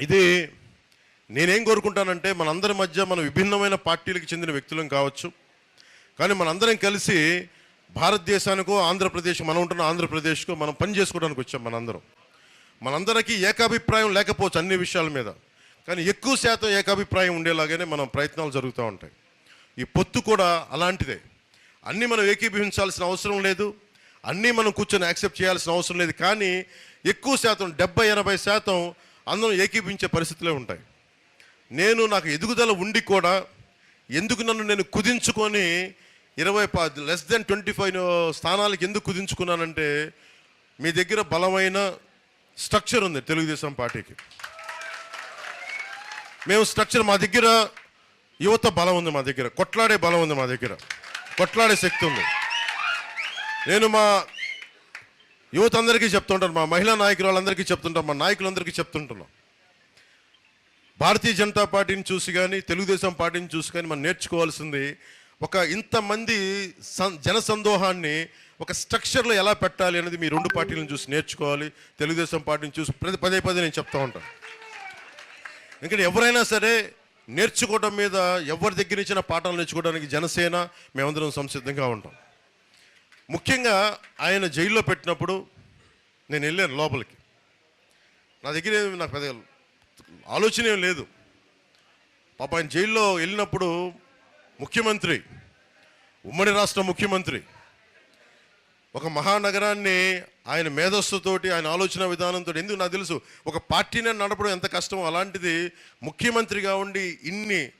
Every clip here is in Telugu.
ఇది నేనేం కోరుకుంటానంటే మనందరి మధ్య మన విభిన్నమైన పార్టీలకు చెందిన వ్యక్తులం కావచ్చు. కానీ మనందరం కలిసి భారతదేశానికో ఆంధ్రప్రదేశ్ మనం ఉంటున్న ఆంధ్రప్రదేశ్కో మనం పని చేసుకోవడానికి వచ్చాం మనందరం. మనందరికీ ఏకాభిప్రాయం లేకపోవచ్చు అన్ని విషయాల మీద. కానీ ఎక్కువ శాతం ఏకాభిప్రాయం ఉండేలాగానే మనం ప్రయత్నాలు జరుగుతూ ఉంటాయి. ఈ పొత్తు కూడా అలాంటిదే. అన్నీ మనం ఏకీభవించాల్సిన అవసరం లేదు. అన్నీ మనం కూర్చొని యాక్సెప్ట్ చేయాల్సిన అవసరం లేదు. కానీ ఎక్కువ శాతం డెబ్బై ఎనభై శాతం అందరం ఏకీపించే పరిస్థితులే ఉంటాయి. నేను నాకు ఎదుగుదల ఉండి కూడా ఎందుకు నన్ను నేను కుదించుకొని ఇరవై లెస్ దెన్ ట్వంటీ ఫైవ్ స్థానాలకు ఎందుకు కుదించుకున్నానంటే మీ దగ్గర బలమైన స్ట్రక్చర్ ఉంది తెలుగుదేశం పార్టీకి. మేము స్ట్రక్చర్ మా దగ్గర యువత బలం ఉంది మా దగ్గర కొట్లాడే బలం ఉంది మా దగ్గర కొట్లాడే శక్తి ఉంది. నేను మా యువత అందరికీ చెప్తుంటాను మా మహిళా నాయకులు వాళ్ళందరికీ చెప్తుంటాం మా నాయకులందరికీ చెప్తుంటున్నాం. భారతీయ జనతా పార్టీని చూసి కానీ తెలుగుదేశం పార్టీని చూసి కానీ మనం నేర్చుకోవాల్సింది ఒక ఇంతమంది సం జన సందోహాన్ని ఒక స్ట్రక్చర్లో ఎలా పెట్టాలి అనేది మీ రెండు పార్టీలను చూసి నేర్చుకోవాలి. తెలుగుదేశం పార్టీని చూసి ప్రతి పదే పదే నేను చెప్తా ఉంటాను ఎందుకంటే ఎవరైనా సరే నేర్చుకోవడం మీద ఎవరి దగ్గర ఇచ్చిన పాఠాలు నేర్చుకోవడానికి జనసేన మేమందరం సంసిద్ధంగా ఉంటాం. ముఖ్యంగా ఆయన జైల్లో పెట్టినప్పుడు నేను వెళ్ళాను లోపలికి. నా దగ్గర ఏమీ నాకు పెద్ద ఆలోచన ఏం లేదు. పాప ఆయన జైల్లో వెళ్ళినప్పుడు ముఖ్యమంత్రి ఉమ్మడి రాష్ట్ర ముఖ్యమంత్రి ఒక మహానగరాన్ని ఆయన మేధస్సుతోటి ఆయన ఆలోచన విధానంతో ఎందుకు నాకు తెలుసు? ఒక పార్టీని నడపడం ఎంత కష్టమో అలాంటిది ముఖ్యమంత్రిగా ఉండి ఇన్ని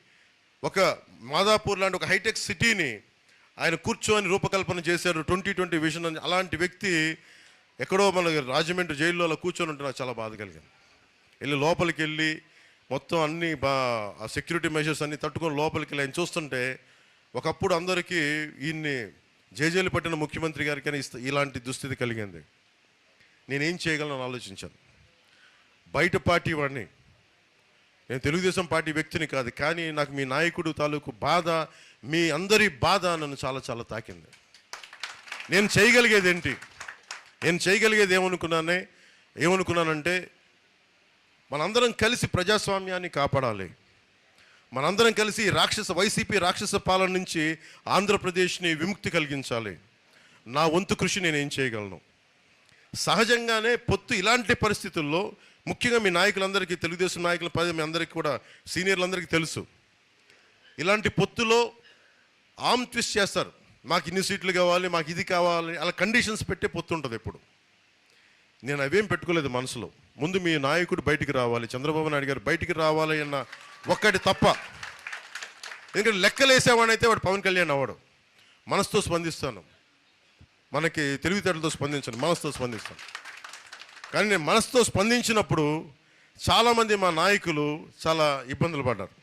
ఒక మాదాపూర్ లాంటి ఒక హైటెక్ సిటీని ఆయన కూర్చొని రూపకల్పన చేశారు. ట్వంటీ ట్వంటీ విజన్ అని అలాంటి వ్యక్తి ఎక్కడో మన రాజమండ్రి జైల్లో అలా కూర్చొని ఉంటే నాకు చాలా బాధ కలిగింది. వెళ్ళి లోపలికి వెళ్ళి మొత్తం అన్ని బా ఆ సెక్యూరిటీ మెజర్స్ అన్ని తట్టుకొని లోపలికి వెళ్ళి ఆయన చూస్తుంటే ఒకప్పుడు అందరికీ ఈయన్ని జేజేలు పట్టిన ముఖ్యమంత్రి గారికి ఇస్త- ఇలాంటి దుస్థితి కలిగింది. నేనేం చేయగలను ఆలోచించాను. బయట పార్టీ వాడిని నేను తెలుగుదేశం పార్టీ వ్యక్తిని కాదు కానీ నాకు మీ నాయకుడు తాలూకు బాధ మీ అందరి బాధ నన్ను చాలా చాలా తాకింది. నేను చేయగలిగేది ఏంటి? నేను చేయగలిగేది ఏమనుకున్నానే ఏమనుకున్నానంటే మనందరం కలిసి ప్రజాస్వామ్యాన్ని కాపాడాలి. మనందరం కలిసి రాక్షస వైసీపీ రాక్షస పాలన నుంచి ఆంధ్రప్రదేశ్ని విముక్తి కలిగించాలి. నా వంతు కృషి నేను ఏం చేయగలను? సహజంగానే పొత్తు ఇలాంటి పరిస్థితుల్లో ముఖ్యంగా మీ నాయకులందరికీ తెలుగుదేశం నాయకుల పది మీ అందరికీ కూడా సీనియర్లందరికీ తెలుసు. ఇలాంటి పొత్తులో ఆమ్ ట్విస్ట్ చేస్తారు. మాకు ఇన్ని సీట్లు కావాలి మాకు ఇది కావాలి అలా కండిషన్స్ పెట్టే పొత్తు ఉంటుంది ఎప్పుడు. నేను అవేం పెట్టుకోలేదు మనసులో. ముందు మీ నాయకుడు బయటికి రావాలి చంద్రబాబు నాయుడు గారు బయటికి రావాలి అన్న ఒక్కటి తప్ప. ఎందుకంటే లెక్కలేసేవాడైతే వాడు పవన్ కళ్యాణ్ అవ్వడు. మనసుతో స్పందిస్తాను. మనకి తెలివితేటలతో స్పందించను మనసుతో స్పందిస్తాను. కానీ నేను మనసుతో స్పందించినప్పుడు చాలామంది మా నాయకులు చాలా ఇబ్బందులు పడ్డారు.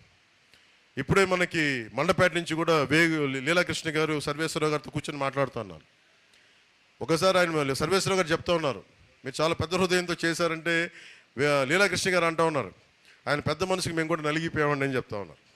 ఇప్పుడే మనకి మండపేట నుంచి కూడా వేగు లీలాకృష్ణ గారు సర్వేశ్వరరావు గారితో కూర్చొని మాట్లాడుతున్నారు ఒకసారి ఆయన సర్వేశ్వరరావు గారు చెప్తా ఉన్నారు. మీరు చాలా పెద్ద హృదయంతో చేశారంటే లీలాకృష్ణ గారు అంటా ఉన్నారు. ఆయన పెద్ద మనసుకి మేము కూడా నలిగిపోయామండి అని చెప్తా ఉన్నారు.